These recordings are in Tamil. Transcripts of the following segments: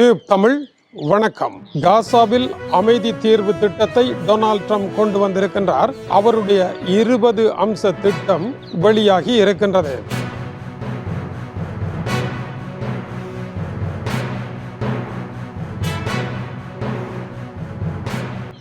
டியூப் தமிழ் வணக்கம். காசாவில் அமைதி தீர்வு திட்டத்தை டொனால்ட் ட்ரம்ப் கொண்டு வந்திருக்கின்றார். அவருடைய இருபது அம்ச திட்டம் வெளியாகி இருக்கின்றது.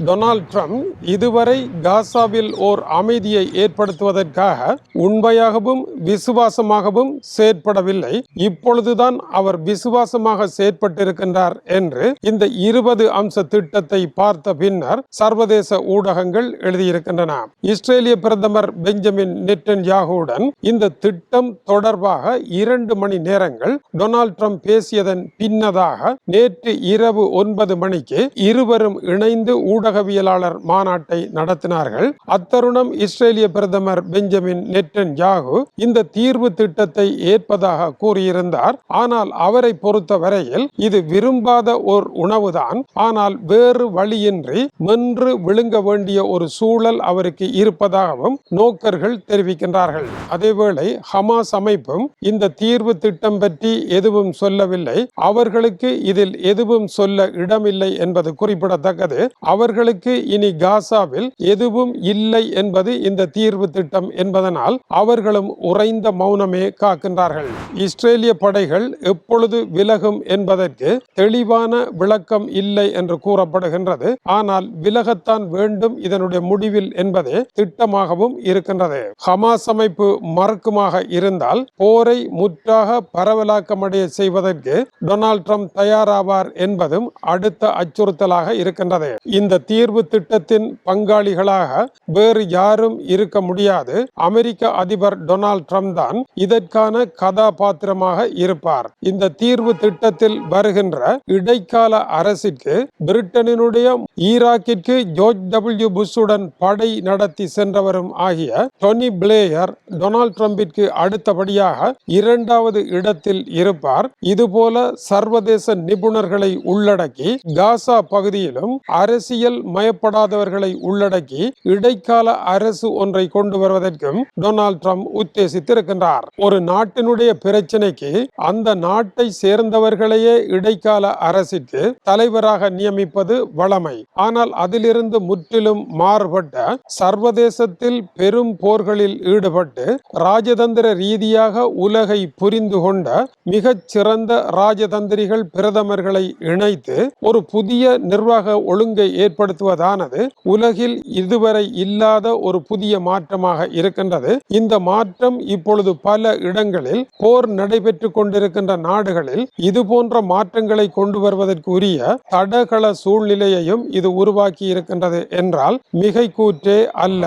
டொனால்ட் ட்ரம்ப் இதுவரை காசாவில் ஓர் அமைதியை ஏற்படுத்துவதற்காக உண்மையாகவும் விசுவாசமாகவும் செயற்படவில்லை. இப்பொழுதுதான் அவர் விசுவாசமாக செயற்பட்டிருக்கின்றார் என்று இந்த இருபது அம்ச திட்டத்தை பார்த்த பின்னர் சர்வதேச ஊடகங்கள் எழுதியிருக்கின்றன. இஸ்ரேலிய பிரதமர் பெஞ்சமின் நெட்டன் யாகுடன் இந்த திட்டம் தொடர்பாக இரண்டு மணி நேரங்கள் டொனால்ட் ட்ரம்ப் பேசியதன் பின்னதாக நேற்று இரவு ஒன்பது மணிக்கு இருவரும் இணைந்து ஊடக உலகவியலாளர் மாநாட்டை நடத்தினார்கள். அத்தருணம் இஸ்ரேலிய பிரதமர் பெஞ்சமின் நெட்டன் யாகு இந்த தீர்வு திட்டத்தை ஏற்பதாக கூறியிருந்தார். ஆனால் அவரை பொறுத்த வரையில் இது விரும்பாத ஒரு உணவுதான். ஆனால் வேறு வழியின்றி மென்று விழுங்க வேண்டிய ஒரு சூழல் அவருக்கு இருப்பதாகவும் நோக்கர்கள் தெரிவிக்கின்றார்கள். அதேவேளை ஹமாஸ் அமைப்பும் இந்த தீர்வு திட்டம் பற்றி எதுவும் சொல்லவில்லை. அவர்களுக்கு இதில் எதுவும் சொல்ல இடமில்லை என்பது குறிப்பிடத்தக்கது. அவர்கள் அவர்களுக்கு இனி காசாவில் எதுவும் இல்லை என்பது இந்த தீர்வு திட்டம் என்பதனால் அவர்களும் உறைந்த மௌனமே காக்கின்றார்கள். இஸ்ரேலிய படைகள் எப்பொழுது விலகும் என்பதற்கு தெளிவான விளக்கம் இல்லை என்று கூறப்படுகின்றது. ஆனால் விலகத்தான் வேண்டும் இதனுடைய முடிவில் என்பதே திட்டமாகவும் இருக்கின்றது. ஹமாஸ் அமைப்பு மறுக்குமாக இருந்தால் போரை முற்றாக பரவலாக்கமடைய செய்வதற்கு டொனால்ட் ட்ரம்ப் தயாராவார் என்பதும் அடுத்த அச்சுறுத்தலாக இருக்கின்றது. இந்த தீர்வு திட்டத்தின் பங்காளிகளாக வேறு யாரும் இருக்க முடியாது. அமெரிக்க அதிபர் டொனால்ட் ட்ரம்ப் தான் இதற்கான கதாபாத்திரமாக இருப்பார். இந்த தீர்வு திட்டத்தில் வருகின்ற இடைக்கால அரசிற்கு பிரிட்டனினுடைய ஈராக்கிற்கு ஜோர்ஜ் டபிள்யூ புஷ்ஷுடன் படை நடத்தி சென்றவரும் ஆகிய டொனி பிளேயர் டொனால்ட் ட்ரம்பிற்கு அடுத்தபடியாக இரண்டாவது இடத்தில் இருப்பார். இதுபோல சர்வதேச நிபுணர்களை உள்ளடக்கி காசா பகுதியிலும் அரசியல் மயப்படாதவர்களை உள்ளடக்கி இடைக்கால அரசு ஒன்றை கொண்டு வருவதற்கும் டொனால்ட் ட்ரம்ப் உத்தேசித்திருக்கின்றார். ஒரு நாட்டினுடைய பிரச்சனைக்கு அந்த நாட்டை சேர்ந்தவர்களையே இடைக்கால அரசிற்கு தலைவராக நியமிப்பது வளமை ஆனால் அதிலிருந்து முற்றிலும் மாறுபட்ட சர்வதேசத்தில் பெரும் போர்களில் ஈடுபட்டு ராஜதந்திர ரீதியாக உலகை புரிந்து கொண்ட மிகச் சிறந்த ராஜதந்திரிகள் பிரதமர்களை இணைத்து ஒரு புதிய நிர்வாக ஒழுங்கை ஏற்படுத்த ஏற்படுத்துவதானது உலகில் இதுவரை இல்லாத ஒரு புதிய மாற்றமாக இருக்கின்றது. இந்த மாற்றம் இப்பொழுது பல இடங்களில் போர் நடைபெற்றுக் கொண்டிருக்கின்ற நாடுகளில் இது போன்ற மாற்றங்களை கொண்டு வருவதற்கு உரிய தடகள சூழ்நிலையையும் இது உருவாக்கி இருக்கின்றது என்றால் மிகை கூற்றே அல்ல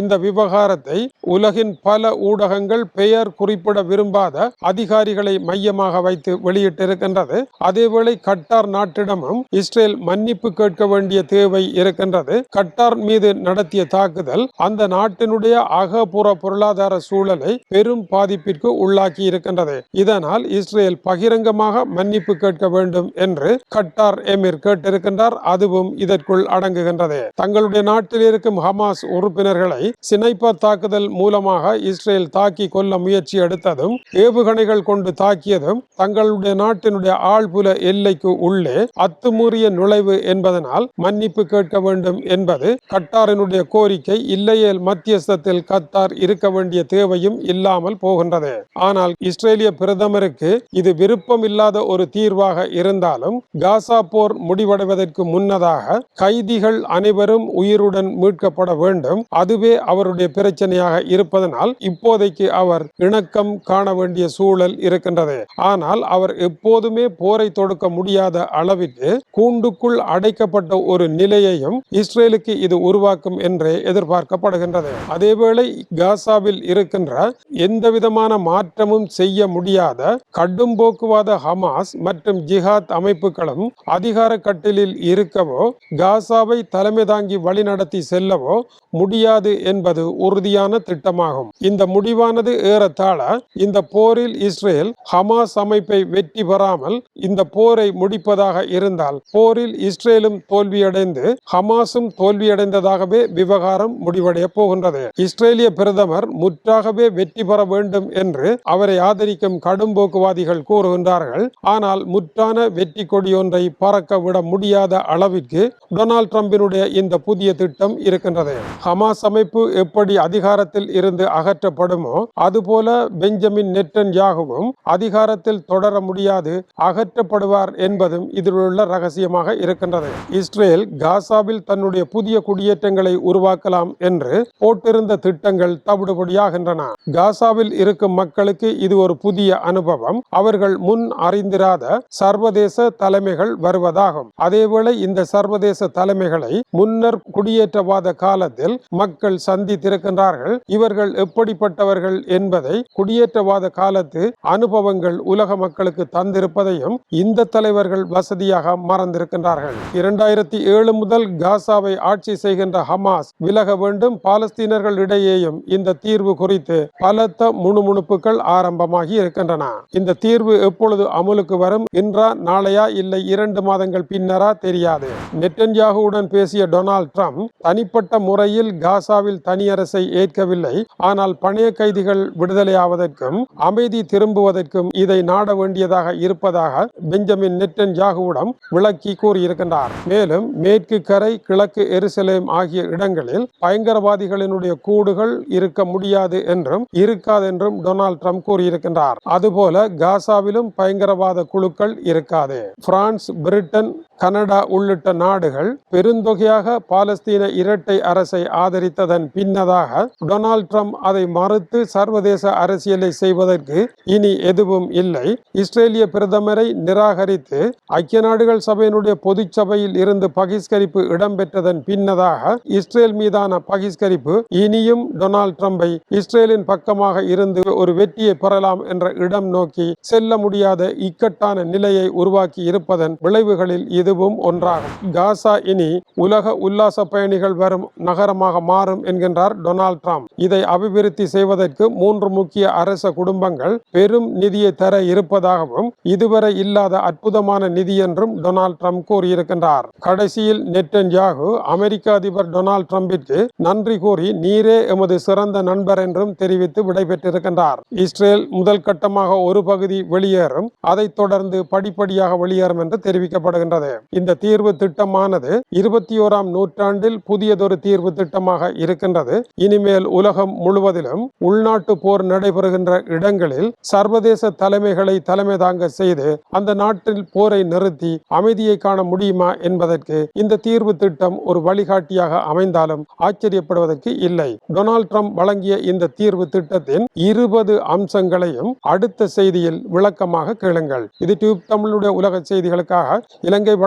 இந்த விவகாரத்தை உலகின் பல ஊடகங்கள் பெயர் குறிப்பிட விரும்பாத அதிகாரிகளை மையமாக வைத்து வெளியிட்டிருக்கின்றது. அதேவேளை கட்டார் நாட்டிடமும் இஸ்ரேல் மன்னிப்பு கேட்க வேண்டிய தேவை இருக்கின்றது. கட்டார் மீது நடத்திய தாக்குதல் அந்த நாட்டினுடைய அகப்புற பொருளாதார சூழலை பெரும் பாதிப்பிற்கு உள்ளாக்கி இருக்கின்றது. இதனால் இஸ்ரேல் பகிரங்கமாக மன்னிப்பு கேட்க வேண்டும் என்று கட்டார் எமிர் கேட்டிருக்கின்றார். அதுவும் இதற்குள் அடங்குகின்றது. தங்களுடைய நாட்டில் இருக்கும் ஹமாஸ் உறுப்பினர்களை சினைப்பர் தாக்குதல் மூலமாக இஸ்ரேல் தாக்கி கொல்ல முயற்சி எடுத்ததும் ஏவுகணைகள் கொண்டு தாக்கியதும் தங்களுடைய நாட்டினுடைய ஆழ்புல எல்லைக்கு உள்ளே அத்துமூறிய நுழைவு என்பதனால் மன்னிப்பு கேட்க வேண்டும் என்பது கட்டாரினுடைய கோரிக்கை. இல்லையேல் மத்தியஸ்தத்தில் கத்தார் இருக்க வேண்டிய தேவையும் இல்லாமல் போகின்றது. ஆனால் இஸ்ரேலிய பிரதமருக்கு இது விருப்பம் இல்லாத ஒரு தீர்வாக இருந்தாலும் காசா போர் முடிவடைவதற்கு முன்னதாக கைதிகள் அனைவரும் உயிருடன் மீட்கப்பட வேண்டும். அதுவே அவருடைய பிரச்சனையாக இருப்பதனால் இப்போதைக்கு அவர் இணக்கம் காண வேண்டிய சூழல் இருக்கின்றது. ஆனால் அவர் எப்போதுமே போரை தொடுக்க முடியாத அளவிற்கு கூண்டுக்குள் அடைக்கப்பட்ட ஒரு நிலை நிலையையும் இஸ்ரேலுக்கு இது உருவாக்கும் என்றே எதிர்பார்க்கப்படுகின்றது. அதேவேளை காசாவில் இருக்கின்ற எந்தவிதமான மாற்றமும் செய்ய முடியாத கடும் போக்குவாத ஹமாஸ் மற்றும் ஜிஹாத் அமைப்புகளும் அதிகார கட்டிலில் இருக்கவோ காசாவை தலைமை தாங்கி வழிநடத்தி செல்லவோ முடியாது என்பது உறுதியான திட்டமாகும். இந்த முடிவானது ஏறத்தாழ இந்த போரில் இஸ்ரேல் ஹமாஸ் அமைப்பை வெற்றி பெறாமல் இந்த போரை முடிப்பதாக இருந்தால் போரில் இஸ்ரேலும் தோல்வியடைந்து ஹமாஸும் தோல்வியடைந்ததாகவே விவகாரம் முடிவடைய போகின்றது. இஸ்ரேலிய பிரதமர் முற்றாகவே வெற்றி பெற வேண்டும் என்று அவரை ஆதரிக்கும் கடும் போக்குவாதிகள் கூறுகின்றார்கள். ஆனால் முற்றான வெற்றி கொடியொன்றை பறக்க விட முடியாத அளவிற்கு டொனால்ட் ட்ரம்பினுடைய இந்த புதிய திட்டம் இருக்கின்றது. ஹமாஸ் அமைப்பு எப்படி அதிகாரத்தில் இருந்து அகற்றப்படுமோ அதுபோல பெஞ்சமின் நெட்டன் யாகவும் அதிகாரத்தில் தொடர முடியாது அகற்றப்படுவார் என்பதும் இதில் உள்ள ரகசியமாக இருக்கின்றது. இஸ்ரேல் காசாவில் தன்னுடைய புதிய குடியேற்றங்களை உருவாக்கலாம் என்று போட்டிருந்த திட்டங்கள் தவிடுபடியாகின்றன. காசாவில் இருக்கும் மக்களுக்கு இது ஒரு புதிய அனுபவம். அவர்கள் முன் அறிந்திராத சர்வதேச தலைமைகள் வருவதாகும். அதேவேளை இந்த சர்வதேச தலைமைகளை முன்னர் குடியேற்றவாத காலத்தில் மக்கள் சந்தித்திருக்கின்றார்கள். இவர்கள் எப்படிப்பட்டவர்கள் என்பதை குடியேற்றவாத காலத்து அனுபவங்கள் உலக மக்களுக்கு தந்திருப்பதையும் இந்த தலைவர்கள் வசதியாக மறந்திருக்கின்றார்கள். இரண்டாயிரத்தி ஏழு முதல் காசாவை ஆட்சி செய்கின்ற ஹமாஸ் விலக வேண்டும். பாலஸ்தீனர்கள் இடையேயும் இந்த தீர்வு குறித்து பலத்த முணுமுணுப்புகள் ஆரம்பமாகி இருக்கின்றன. இந்த தீர்வு எப்பொழுது அமுலுக்கு வரும்? இன்றா நாளையா இல்லை இரண்டு மாதங்கள் பின்னரா தெரியாது. நெட்டன்யாகுவுடன் பேசிய டொனால்ட் ட்ரம்ப் தனிப்பட்ட முறையில் காசாவில் தனி அரசை ஏற்கவில்லை. ஆனால் பணைய கைதிகள் விடுதலையாவதற்கும் அமைதி திரும்புவதற்கும் இதை நாட வேண்டியதாக இருப்பதாக பெஞ்சமின் நெட்டன் யாகுவிடம் விளக்கி கூறியிருக்கின்றார். மேலும் மேற்கு கரை கிழக்கு எருசலேம் ஆகிய இடங்களில் பயங்கரவாதிகளினுடைய கூடுகள் இருக்க முடியாது என்றும் இருக்காது என்றும் டொனால்ட் ட்ரம்ப் கூறியிருக்கின்றார். அதுபோல காசாவிலும் பயங்கரவாத குழுக்கள் இருக்காது. பிரான்ஸ் பிரிட்டன் கனடா உள்ளிட்ட நாடுகள் பெருந்தொகையாக பாலஸ்தீன இரட்டை அரசை ஆதரித்ததன் பின்னதாக டொனால்ட் ட்ரம்ப் அதை மறுத்து சர்வதேச அரசியலை செய்வதற்கு இனி எதுவும் இல்லை. இஸ்ரேலிய பிரதமரை நிராகரித்து ஐக்கிய நாடுகள் சபையினுடைய பொதுச் சபையில் இருந்து பகிஷ்கரிப்பு இடம்பெற்றதன் பின்னதாக இஸ்ரேல் மீதான பகிஷ்கரிப்பு இனியும் டொனால்ட் ட்ரம்பை இஸ்ரேலின் பக்கமாக இருந்து ஒரு வெற்றியை பெறலாம் என்ற இடம் நோக்கி செல்ல முடியாத இக்கட்டான நிலையை உருவாக்கி இருப்பதன் விளைவுகளில் இது. இதுவும் ஒன்றாகும். காசா இனி உலக உல்லாச பயணிகள் வரும் நகரமாக மாறும் என்கின்றார் டொனால்ட் ட்ரம்ப். இதை அபிவிருத்தி செய்வதற்கு மூன்று முக்கிய அரச குடும்பங்கள் பெரும் நிதியை தர இருப்பதாகவும் இதுவரை இல்லாத அற்புதமான நிதி என்றும் டொனால்ட் ட்ரம்ப் கூறியிருக்கின்றார். கடைசியில் நெட்டன் யாகு அமெரிக்க அதிபர் டொனால்ட் ட்ரம்பிற்கு நன்றி கூறி நீரே எமது சிறந்த நண்பர் என்றும் தெரிவித்து விடைபெற்றிருக்கின்றார். இஸ்ரேல் முதல் கட்டமாக ஒரு பகுதி வெளியேறும் அதைத் தொடர்ந்து படிப்படியாக வெளியேறும் என்று தெரிவிக்கப்படுகின்றது. இந்த தீர்வு திட்டமானது இருபத்தி ஓராம் நூற்றாண்டில் புதியதொரு தீர்வு திட்டமாக இருக்கின்றது. இனிமேல் உலகம் முழுவதிலும் உள்நாட்டு போர் நடைபெறுகின்ற இடங்களில் சர்வதேச தலைமைகளை தலைமை தாங்க செய்து அந்த நாட்டில் போரை நிறுத்தி அமைதியை காண முடியுமா என்பதற்கு இந்த தீர்வு திட்டம் ஒரு வழிகாட்டியாக அமைந்தாலும் ஆச்சரியப்படுவதற்கு இல்லை. டொனால்ட் ட்ரம்ப் வழங்கிய இந்த தீர்வு திட்டத்தின் இருபது அம்சங்களையும் அடுத்த செய்தியில் விளக்கமாக கேளுங்கள். இது டியூப் தமிழுடைய உலக செய்திகளுக்காக இலங்கை